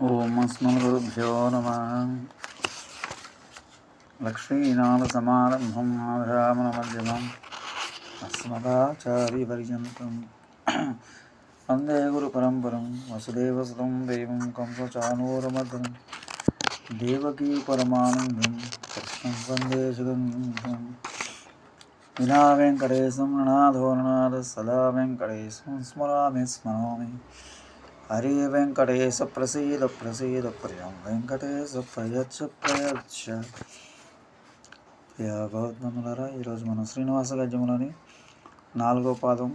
ఓం అస్మద్గురుభ్యో నమ. లక్ష్మీనామ సమారంభం ఆధామన మధ్యమం అస్మదాచార్యపర్యంతం. వందే గురు పరంపరం వసుదేవసుతం దేవం కంసచానూరమర్దనం. దేవకీ పరమానందం. కృష్ణం వందే జగన్నం వినా వెంకటేశం ననాథోనాథ సదా వెంకటేశం స్మరామి స్మరామి. హరి వెంకటేశ ప్రసీద ప్రసీద ప్రియం వెంకటేశ ప్రయచ్చ ప్రయచ్చ. ప్రియ భగవద్బంధులారా ఈరోజు మనం శ్రీనివాస గద్యంలోని నాలుగో పాదం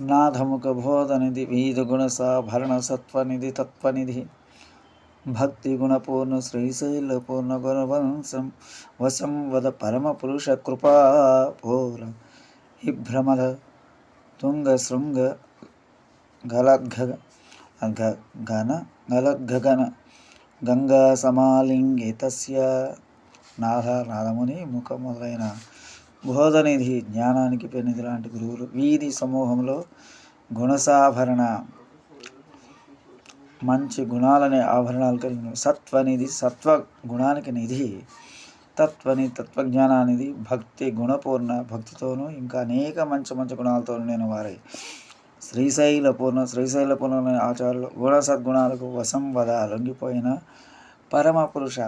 నాథముఖ బోధనిధి వీధ గుణ సాభరణ సత్వనిధి తత్వనిధి భక్తి గుణపూర్ణ శ్రీశైల పూర్ణ గుణవంశం వశం వద పరమ పురుష కృపా పూర హిభ్రమద తుంగ శృంగ గలద్ఘ గ- గన గలద్గగన గంగా సమాలింగితస్య నాథ నాదముని ముఖ మొదలైన బోధనిధి జ్ఞానానికి పెనిధి లాంటి గురువులు. వీధి సమూహంలో గుణసాభరణ మంచి గుణాలనే ఆభరణాలు కలిగిన సత్వనిధి సత్వ గుణానికి నిధి తత్వని తత్వజ్ఞానానిది భక్తి గుణపూర్ణ భక్తితోనూ ఇంకా అనేక మంచి మంచి గుణాలతో నేను వారై శ్రీశైల పూర్ణ శ్రీశైల పూర్ణ ఆచార్యులు గుణ సద్గుణాలకు వశం వద లొంగిపోయిన పరమ పురుష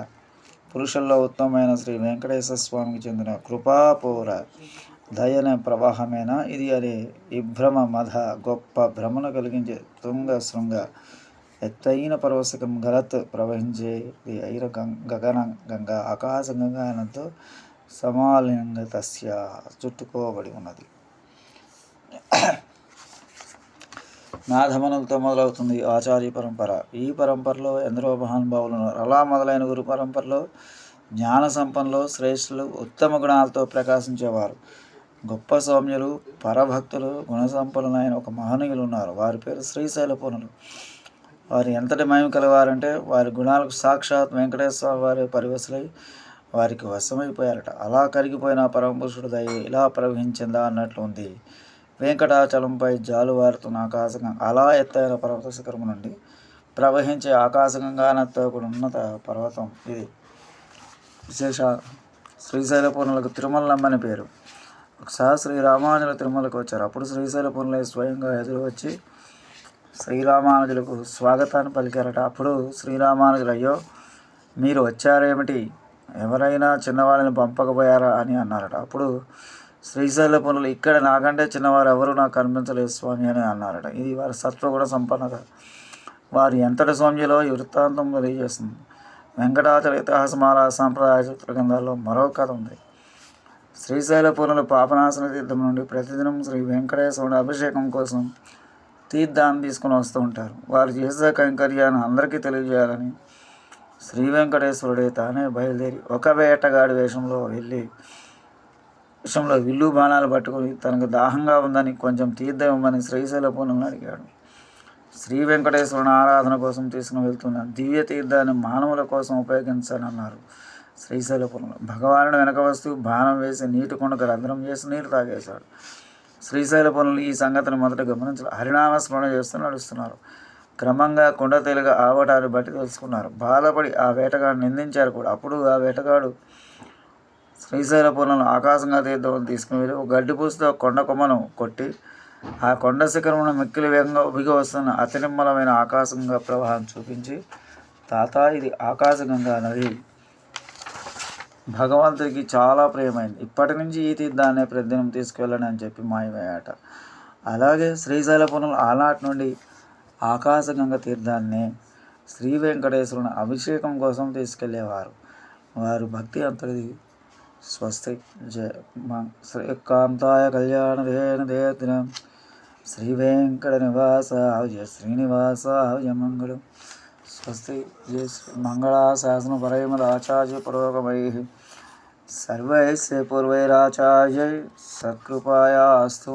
పురుషుల్లో ఉత్తమమైన శ్రీ వెంకటేశ్వర స్వామికి చెందిన కృపాపూర దయన ప్రవాహమైన ఇది అనే ఇభ్రమ మధ గొప్ప భ్రమను కలిగించే తుంగ శృంగ ఎత్తైన పరవశకం గలత్ ప్రవహించే ఐర గగన గంగ ఆకాశ గంగానంతో సమాలింగ తస్య చుట్టుకోబడి ఉన్నది. నాథమనులతో మొదలవుతుంది ఆచార్య పరంపర. ఈ పరంపరలో ఎందరో మహానుభావులు ఉన్నారు అలా మొదలైన గురు పరంపరలో జ్ఞాన సంపన్నులు శ్రేష్ఠులు ఉత్తమ గుణాలతో ప్రకాశించేవారు. గొప్ప సౌమ్యులు పరభక్తులు గుణసంపన్నులైన ఒక మహనీయులు ఉన్నారు. వారి పేరు శ్రీశైల వారు ఎంతటి మహిమ కలవారంటే వారి గుణాలకు సాక్షాత్ వెంకటేశ్వర వారి పరివశలై వారికి వశమైపోయారట. అలా కరిగిపోయిన పరమపురుషుడు దయ ఇలా ప్రవహించిందా అన్నట్లు ఉంది. వెంకటాచలంపై జాలువారుతున్న ఆకాశంగా అలా ఎత్తైన పర్వత శిఖరము నుండి ప్రవహించే ఆకాశగంగానతో కూడా ఉన్నత పర్వతం ఇది. విశేష శ్రీశైల పూర్ణులకు తిరుమల నమ్మని పేరు. ఒకసారి శ్రీ రామానుజులు తిరుమలకు వచ్చారు. అప్పుడు శ్రీశైల పూర్ణులై స్వయంగా ఎదురు వచ్చి శ్రీరామానుజులకు స్వాగతాన్ని పలికారట. అప్పుడు శ్రీరామానుజులు అయ్యో మీరు వచ్చారేమిటి? ఎవరైనా చిన్నవాళ్ళని పంపకపోయారా అని అన్నారట. అప్పుడు శ్రీశైల పనులు ఇక్కడ నాకంటే చిన్నవారు ఎవరు నాకు కనిపించలేదు స్వామి అని అన్నారట. ఇది వారి సత్వగుణ సంపన్నత. వారి ఎంతటి స్వామ్యలో ఈ వృత్తాంతం తెలియజేస్తుంది. వెంకటాచల ఇతిహాసమాల సాంప్రదాయ చిత్ర గ్రంథాల్లో మరో కథ ఉంది. శ్రీశైల పూర్ణులు పాపనాశన తీర్థం నుండి ప్రతిదినం శ్రీ వెంకటేశ్వరుడు అభిషేకం కోసం తీర్థాన్ని తీసుకుని వస్తూ ఉంటారు. వారు చేసే కైంకర్యాన్ని అందరికీ తెలియజేయాలని శ్రీ వెంకటేశ్వరుడే తానే బయలుదేరి ఒక వేటగాడి వేషంలో వెళ్ళి విషయంలో విల్లు బాణాలు పట్టుకుని తనకు దాహంగా ఉందని కొంచెం తీర్థం ఇవ్వమని శ్రీశైల పూర్ణులను అడిగాడు. శ్రీ వెంకటేశ్వరుని ఆరాధన కోసం తీసుకుని వెళ్తున్న దివ్య తీర్థాన్ని మానవుల కోసం ఉపయోగించాలన్నారు శ్రీశైల పూర్ణులు భగవానుడు వెనక వస్తూ బాణం వేసి నీటి కొండకు రంధ్రం చేసి నీరు తాగేశాడు. శ్రీశైల పనులు ఈ సంగతిని మొదట గమనించాలి. హరినామ స్మరణ చేస్తూ నడుస్తున్నారు. క్రమంగా కొండ తేలిగా ఆవటాన్ని బట్టి తెలుసుకున్నారు. బాధపడి ఆ వేటగాడు నిందించారు కూడా. అప్పుడు ఆ వేటగాడు శ్రీశైల పూర్ణను ఆకాశంగా తీర్థం తీసుకుని వెళ్ళి ఒక గడ్డి పూసతో కొండ కొమ్మను కొట్టి ఆ కొండ శిఖరమును మిక్కిలి వేగంగా ఉబిగి వస్తున్న అతినిమ్మలమైన ఆకాశంగా ప్రవాహం చూపించి తాత ఇది ఆకాశగంగా నది. భగవంతుడికి చాలా ప్రియమైంది. ఇప్పటి నుంచి ఈ తీర్థాన్ని ప్రతిదినం తీసుకువెళ్ళని అని చెప్పి మాయమయ్యాట. అలాగే శ్రీశైల పనులు ఆనాటి నుండి ఆకాశగంగ తీర్థాన్ని శ్రీ వెంకటేశ్వరుని అభిషేకం కోసం తీసుకెళ్ళేవారు. వారు భక్తి అంతటిది స్వస్తి. జయ మ- శ్రీ కాంతాయ కళ్యాణ రేణ దేదినం శ్రీ వెంకట నివాస జయ శ్రీనివాస జయ మంగళం. స్వస్తి జయ శ్రీ మంగళాశాసన పరైమద ఆచార్య పురోగమై సర్వైస్య పూర్వైరాచార్యై సత్కృపాయాస్తు